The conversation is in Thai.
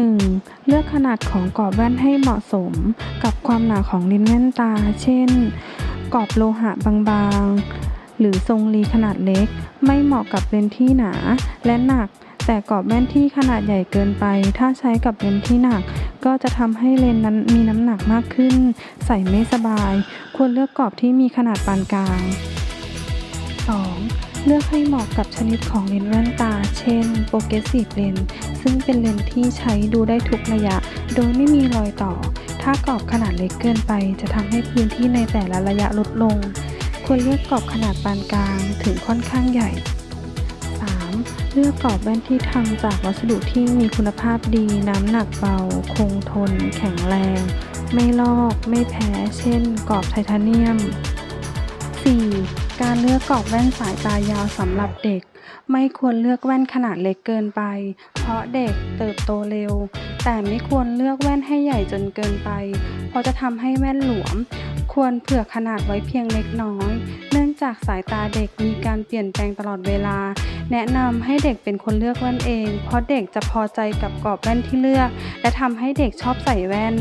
1. เลือกขนาดของกรอบแว่นให้เหมาะสมกับความหนาของเลนส์แว่นตา เช่น กรอบโลหะบางๆ หรือทรงรีขนาดเล็ก ไม่เหมาะกับเลนส์ที่หนาและหนัก แต่กรอบแว่นที่ขนาดใหญ่เกินไป ถ้าใช้กับเลนส์ที่หนัก ก็จะทำให้เลนส์นั้นมีน้ำหนักมากขึ้น ใส่ไม่สบาย ควรเลือกกรอบที่มีขนาดปานกลาง 2. เลือกให้เหมาะกับชนิดของเลนส์แว่นตา เช่น Progressive Lens ซึ่งเป็นเลนส์ที่ใช้ดูได้ทุกระยะ โดยไม่มีรอยต่อ ถ้ากรอบขนาดเล็กเกินไปจะทำให้พื้นที่ในแต่ละระยะลดลง ควรเลือกกรอบขนาดปานกลางถึงค่อนข้างใหญ่ 3. เลือกกรอบแว่นที่ทำจากวัสดุที่มีคุณภาพดี น้ำหนักเบา คงทน แข็งแรง ไม่ลอก ไม่แพ้ เช่น กรอบไทเทเนียม 4. การเลือกกรอบแว่นสายตายาวสำหรับเด็ก ไม่ควรเลือกแว่นขนาดเล็กเกินไป เพราะเด็กเติบโตเร็ว แต่ไม่ควรเลือกแว่นให้ใหญ่จนเกินไป เพราะจะทำให้แว่นหลวม ควรเผื่อขนาดไว้เพียงเล็กน้อย เนื่องจากสายตาเด็กมีการเปลี่ยนแปลงตลอดเวลา แนะนำให้เด็กเป็นคนเลือกแว่นเอง เพราะเด็กจะพอใจกับกรอบแว่นที่เลือก และทำให้เด็กชอบใส่แว่น